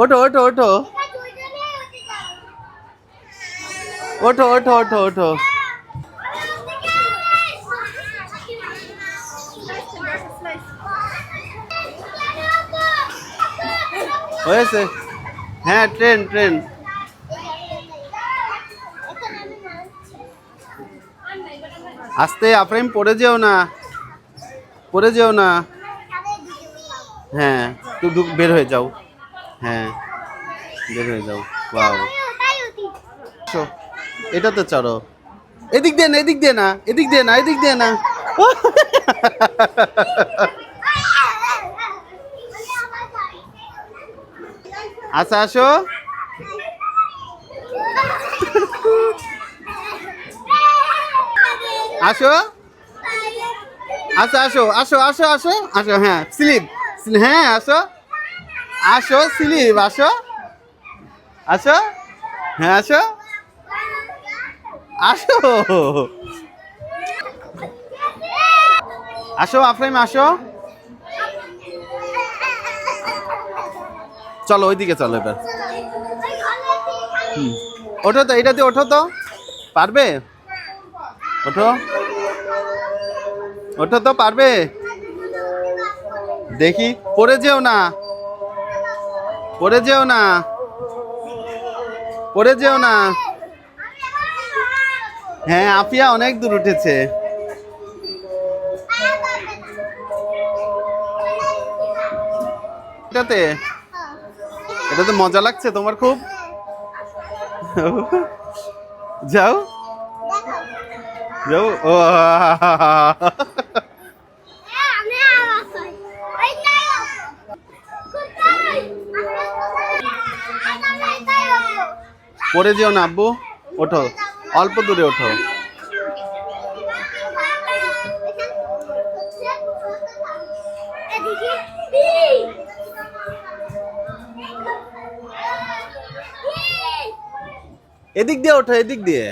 ওঠো ওঠো ওঠো। ওঠো ওঠো ওঠো ওঠো। হয়েছে। হ্যাঁ ট্রেন ট্রেন। আস্তে আফরাইম পড়ে যেও না। পড়ে যেও না। হ্যাঁ তুই বের হয়ে যাও। হ্যাঁ বের হয়ে যাও। বাও চো, এটাতে চড়ো। এদিক দিয়ে না, এদিক দিয়ে না, এদিক দিয়ে না, এদিক দিয়ে না। আচ্ছা আসো। আসো। আচ্ছা আসো আসো আসো আসো। আসো হ্যাঁ স্লিপ হ্যাঁ আসো। আসো, স্লিপ, আসো। আসো। হ্যাঁ আসো। আসো। আসো, আফরাইম, আসো। চলো, ওইদিকে চলো এবার। হুম। ওঠো তো এটাতে ওঠো তো। পারবে? ওঠো। ওঠো তো, পারবে? দেখি, পড়ে যেও না। পড়ে যেও না। পড়ে যেও না। হ্যাঁ আফিয়া অনেক দূর উঠেছে। এটাতে? এটাতে মজা লাগছে তোমার খুব? যাও। যাও। ও পড়ে যেও না আব্বু। ওঠো। অল্প দূরে ওঠো। এদিক দিয়ে ওঠো এদিক দিয়ে।